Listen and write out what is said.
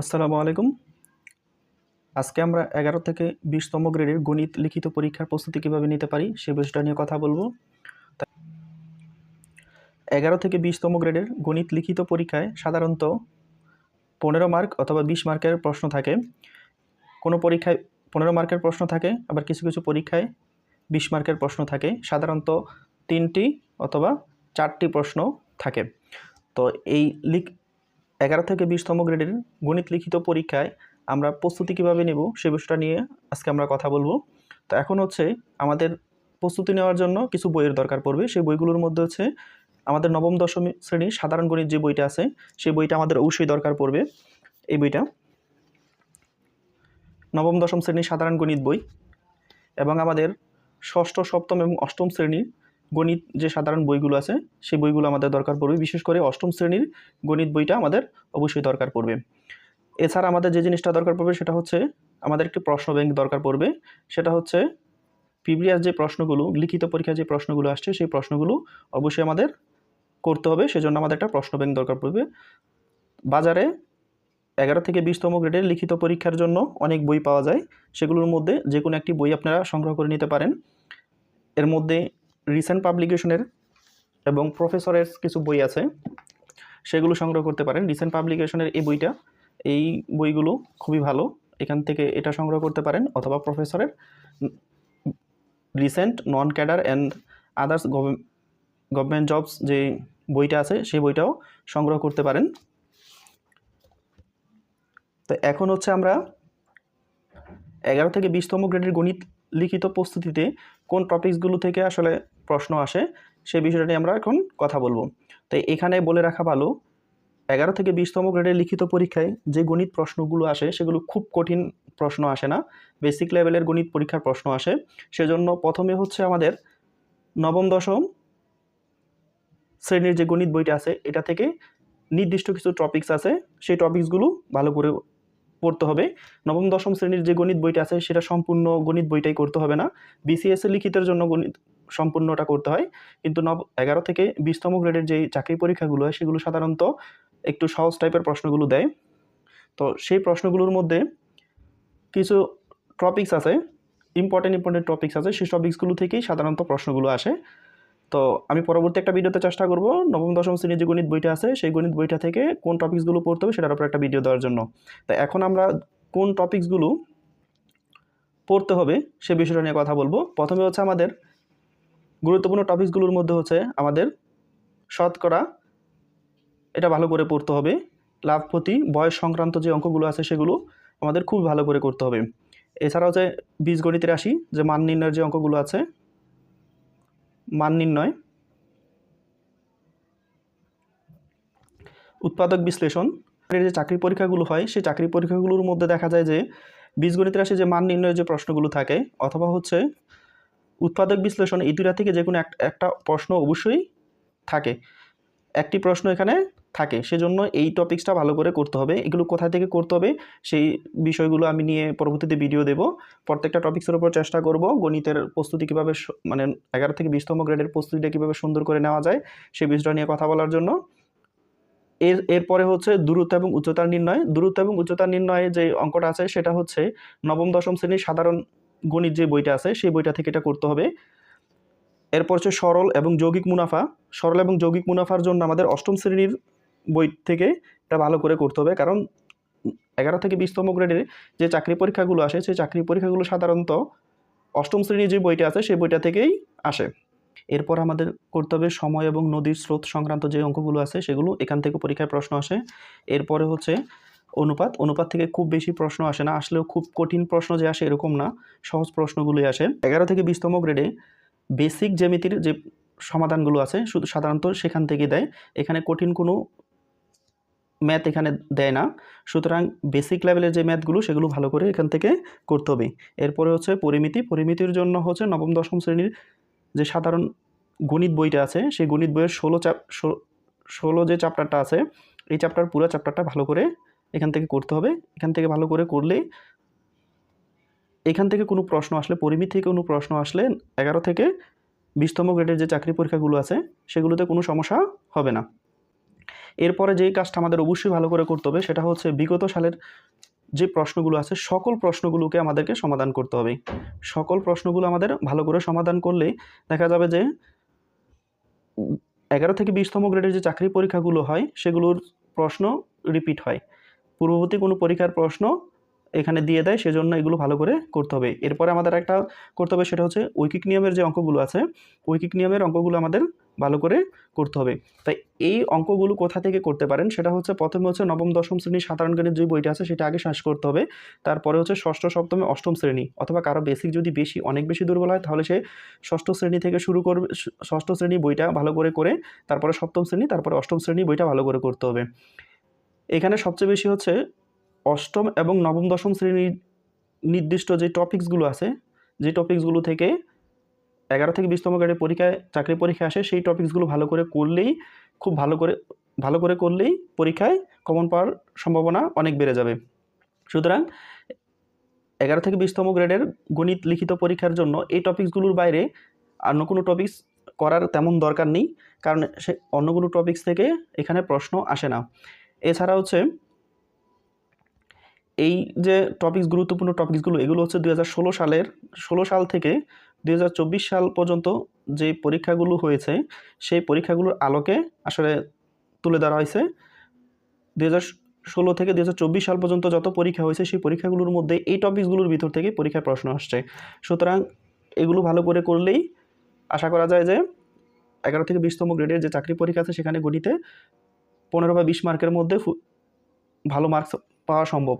আসসালামু আলাইকুম। আজকে আমরা এগারো থেকে বিশতম গ্রেডের গণিত লিখিত পরীক্ষার প্রস্তুতি কীভাবে নিতে পারি সে বিষয়টা নিয়ে কথা বলব। এগারো থেকে বিশতম গ্রেডের গণিত লিখিত পরীক্ষায় সাধারণত পনেরো মার্ক অথবা বিশ মার্কের প্রশ্ন থাকে। কোনো পরীক্ষায় পনেরো মার্কের প্রশ্ন থাকে, আবার কিছু কিছু পরীক্ষায় বিশ মার্কের প্রশ্ন থাকে। সাধারণত তিনটি অথবা চারটি প্রশ্ন থাকে। তো এই এগারো থেকে বিশতম গ্রেডের গণিত লিখিত পরীক্ষায় আমরা প্রস্তুতি কীভাবে নেব সে বিষয়টা নিয়ে আজকে আমরা কথা বলব। তো এখন হচ্ছে আমাদের প্রস্তুতি নেওয়ার জন্য কিছু বইয়ের দরকার পড়বে। সেই বইগুলোর মধ্যে হচ্ছে আমাদের নবম, দশম শ্রেণির সাধারণ গণিত যে বইটা আছে, সেই বইটা আমাদের অবশ্যই দরকার পড়বে। এই বইটা নবম, দশম শ্রেণির সাধারণ গণিত বই এবং আমাদের ষষ্ঠ, সপ্তম এবং অষ্টম শ্রেণির গণিত যে সাধারণ বইগুলো আছে, সেই বইগুলো আমাদের দরকার পড়বে। বিশেষ করে অষ্টম শ্রেণির গণিত বইটা আমাদের অবশ্যই দরকার পড়বে। এছাড়া আমাদের যে জিনিসটা দরকার পড়বে সেটা হচ্ছে, আমাদের একটি প্রশ্ন ব্যাংক দরকার পড়বে। সেটা হচ্ছে প্রিভিয়াস যে প্রশ্নগুলো, লিখিত পরীক্ষায় যে প্রশ্নগুলো আসছে, সেই প্রশ্নগুলো অবশ্যই আমাদের করতে হবে। সেজন্য আমাদের একটা প্রশ্ন ব্যাংক দরকার পড়বে। বাজারে এগারো থেকে বিশতম গ্রেডের লিখিত পরীক্ষার জন্য অনেক বই পাওয়া যায়। সেগুলোর মধ্যে যে কোনো একটি বই আপনারা সংগ্রহ করে নিতে পারেন। এর মধ্যে রিসেন্ট পাবলিকেশনের এবং প্রফেসরের কিছু বই আছে, সেগুলো সংগ্রহ করতে পারেন। রিসেন্ট পাবলিকেশনের এই বইটা, এই বইগুলো খুবই ভালো। এখান থেকে এটা সংগ্রহ করতে পারেন অথবা প্রফেসরের recent non cadre and others government jobs যে বইটা আছে, সেই বইটাও সংগ্রহ করতে পারেন। তো এখন হচ্ছে আমরা এগারো থেকে বিশতম গ্রেডের গণিত লিখিত প্রস্তুতিতে কোন টপিকসগুলো থেকে আসলে প্রশ্ন আসে সেই বিষয়টা নিয়ে আমরা এখন কথা বলব। তো এখানে বলে রাখা ভালো, এগারো থেকে বিশতম গ্রেডের লিখিত পরীক্ষায় যে গণিত প্রশ্নগুলো আসে সেগুলো খুব কঠিন প্রশ্ন আসে না বেসিক লেভেলের গণিত পরীক্ষার প্রশ্ন আসে। সেজন্য প্রথমে হচ্ছে আমাদের নবম, দশম শ্রেণির যে গণিত বইটা আছে, এটা থেকে নির্দিষ্ট কিছু টপিকস আছে, সেই টপিকসগুলো ভালো করে পড়তে হবে। নবম, দশম শ্রেণির যে গণিত বইটা আছে, সেটা সম্পূর্ণ গণিত বইটাই করতে হবে না। বিসিএস এ লিখিতের জন্য গণিত সম্পূর্ণটা করতে হয়। কিন্তু নব, এগারো থেকে বিশতম গ্রেডের যে চাকরি পরীক্ষাগুলো হয়, সেগুলো সাধারণত একটু সহজ টাইপের প্রশ্নগুলো দেয়। তো সেই প্রশ্নগুলোর মধ্যে কিছু টপিকস আছে ইম্পর্টেন্ট ইম্পর্টেন্ট টপিক্স আছে, সেই টপিক্সগুলো থেকেই সাধারণত প্রশ্নগুলো আসে। তো আমি পরবর্তী একটা ভিডিওতে চেষ্টা করব, নবম, দশম শ্রেণির যে গণিত বইটা আছে, সেই গণিত বইটা থেকে কোন টপিকসগুলো পড়তে হবে সেটার উপর একটা ভিডিও দেওয়ার জন্য। তো এখন আমরা কোন টপিকসগুলো পড়তে হবে সে বিষয়টা নিয়ে কথা বলব। প্রথমে হচ্ছে আমাদের গুরুত্বপূর্ণ টপিকসগুলোর মধ্যে হচ্ছে আমাদের শতকরা, এটা ভালো করে পড়তে হবে। লাভপতি বয়স সংক্রান্ত যে অঙ্কগুলো আছে সেগুলো আমাদের খুব ভালো করে করতে হবে। এছাড়াও যে বীজগণিতের রাশি, যে মান নির্ণয়ের যে অঙ্কগুলো আছে মান নির্ণয়। উৎপাদক বিশ্লেষণ। যে চাকরি পরীক্ষাগুলো হয়, সেই চাকরি পরীক্ষাগুলোর মধ্যে দেখা যায় যে বীজগণিত রাশি যে মান নির্ণয়ের যে প্রশ্নগুলো থাকে, অথবা হচ্ছে উৎপাদক বিশ্লেষণ, এই দুটা থেকে যে কোনো এক- একটা প্রশ্ন অবশ্যই থাকে। একটি প্রশ্ন এখানে থাকে, সেজন্য এই টপিকসটা ভালো করে করতে হবে। এগুলো কোথা থেকে করতে হবে, সেই বিষয়গুলো আমি নিয়ে পরবর্তীতে ভিডিও দেব। প্রত্যেকটা টপিক্সের উপর চেষ্টা করব, গণিতের প্রস্তুতি কীভাবে মানে এগারো থেকে বিশতম গ্রেডের প্রস্তুতিটা কীভাবে সুন্দর করে নেওয়া যায় সেই বিষয়টা নিয়ে কথা বলার জন্য। এর, এরপরে হচ্ছে দূরত্ব এবং উচ্চতার নির্ণয়। দূরত্ব এবং উচ্চতার নির্ণয়ে যে অঙ্কটা আছে, সেটা হচ্ছে নবম, দশম শ্রেণির সাধারণ গণিত যে বইটা আছে, সেই বইটা থেকে এটা করতে হবে। এরপর হচ্ছে সরল এবং যৌগিক মুনাফা। সরল এবং যৌগিক মুনাফার জন্য আমাদের অষ্টম শ্রেণির বই থেকে এটা ভালো করে করতে হবে। কারণ এগারো থেকে বিশতম গ্রেডের যে চাকরি পরীক্ষাগুলো আসে, সেই চাকরি পরীক্ষাগুলো সাধারণত অষ্টম শ্রেণির যে বইটা আছে, সেই বইটা থেকেই আসে। এরপর আমাদের করতে হবে সময় এবং নদীর স্রোত সংক্রান্ত যে অঙ্কগুলো আছে, সেগুলো এখান থেকে পরীক্ষায় প্রশ্ন আসে। এরপরে হচ্ছে অনুপাত। অনুপাত থেকে খুব বেশি প্রশ্ন আসে না, আসলেও খুব কঠিন প্রশ্ন যে আসে এরকম না, সহজ প্রশ্নগুলোই আসে। এগারো থেকে বিশতম গ্রেডে বেসিক জ্যামিতির যে সমাধানগুলো আছে শুধু সাধারণত সেখান থেকে দেয়। এখানে কঠিন কোনো ম্যাথ এখানে দেয় না। সুতরাং বেসিক লেভেলের যে ম্যাথগুলো সেগুলো ভালো করে এখান থেকে করতে হবে। এরপরে হচ্ছে পরিমিতি। পরিমিতির জন্য হচ্ছে নবম, দশম শ্রেণির যে সাধারণ গণিত বইটা আছে, সেই গণিত বইয়ের ষোলো চাপ, ষোলো যে চ্যাপ্টারটা আছে, এই চ্যাপ্টার পুরো চ্যাপ্টারটা ভালো করে এখান থেকে করতে হবে। এখান থেকে ভালো করে করলে এখান থেকে কোনো প্রশ্ন আসলে, পরিমিত থেকে কোনো প্রশ্ন আসলে এগারো থেকে বিশতম গ্রেডের যে চাকরি পরীক্ষাগুলো আছে, সেগুলোতে কোনো সমস্যা হবে না। এরপরে যেই কাজটা আমাদের অবশ্যই ভালো করে করতে হবে সেটা হচ্ছে বিগত সালের যে প্রশ্নগুলো আছে, সকল প্রশ্নগুলোকে আমাদেরকে সমাধান করতে হবে। সকল প্রশ্নগুলো আমাদের ভালো করে সমাধান করলেই দেখা যাবে যে এগারো থেকে বিশতম গ্রেডের যে চাকরি পরীক্ষাগুলো হয়, সেগুলোর প্রশ্ন রিপিট হয়। পূর্ববর্তী কোনো পরীক্ষার প্রশ্ন এখানে দিয়ে দেয়, সেজন্য এগুলো ভালো করে করতে হবে। এরপরে আমাদের একটা করতে হবে, সেটা হচ্ছে ঐকিক নিয়মের যে অঙ্কগুলো আছে, ঐকিক নিয়মের অঙ্কগুলো আমাদের ভালো করে করতে হবে। তাই এই অঙ্কগুলো কোথা থেকে করতে পারেন সেটা হচ্ছে প্রথমে হচ্ছে নবম, দশম শ্রেণির সাধারণ জ্ঞানের যে বইটা আছে সেটা আগে শেষ করতে হবে। তারপরে হচ্ছে ষষ্ঠ, সপ্তমে অষ্টম শ্রেণি অথবা কারও বেসিক যদি বেশি, অনেক বেশি দুর্বল হয় তাহলে সে ষষ্ঠ শ্রেণি থেকে শুরু করবে ষষ্ঠ শ্রেণি বইটা ভালো করে করে তারপরে সপ্তম শ্রেণি, তারপরে অষ্টম শ্রেণি বইটা ভালো করে করতে হবে। এখানে সবচেয়ে বেশি হচ্ছে অষ্টম এবং নবম, দশম শ্রেণির নির্দিষ্ট যে টপিকসগুলো আছে, যে টপিকসগুলো থেকে এগারো থেকে বিশতম গ্রেডের পরীক্ষায় চাকরি পরীক্ষা আসে, সেই টপিকসগুলো ভালো করে করলেই, খুব ভালো করে ভালো করে করলেই পরীক্ষায় কমন পাওয়ার সম্ভাবনা অনেক বেড়ে যাবে। সুতরাং, এগারো থেকে বিশতম গ্রেডের গণিত লিখিত পরীক্ষার জন্য এই টপিকসগুলোর বাইরে অন্য কোনো টপিকস করার তেমন দরকার নেই, কারণ সে অন্য কোনো টপিকস থেকে এখানে প্রশ্ন আসে না। এছাড়া হচ্ছে, এই যে টপিকস গুরুত্বপূর্ণ টপিকসগুলো এগুলো হচ্ছে দু হাজার ষোলো সালের, ষোলো সাল থেকে দু হাজার চব্বিশ সাল পর্যন্ত যে পরীক্ষাগুলো হয়েছে, সেই পরীক্ষাগুলোর আলোকে আসলে তুলে ধরা হয়েছে। দুই ষোলো থেকে দু হাজার চব্বিশ সাল পর্যন্ত যত পরীক্ষা হয়েছে, সেই পরীক্ষাগুলোর মধ্যে এই টপিকসগুলোর ভিতর থেকে পরীক্ষার প্রশ্ন আসছে। সুতরাং এগুলো ভালো করে করলেই আশা করা যায় যে এগারো থেকে বিশতম গ্রেডের যে চাকরি পরীক্ষা আছে, সেখানে গণিতে পনেরো বা বিশ মার্কের মধ্যে ভালো মার্কস পাওয়া সম্ভব।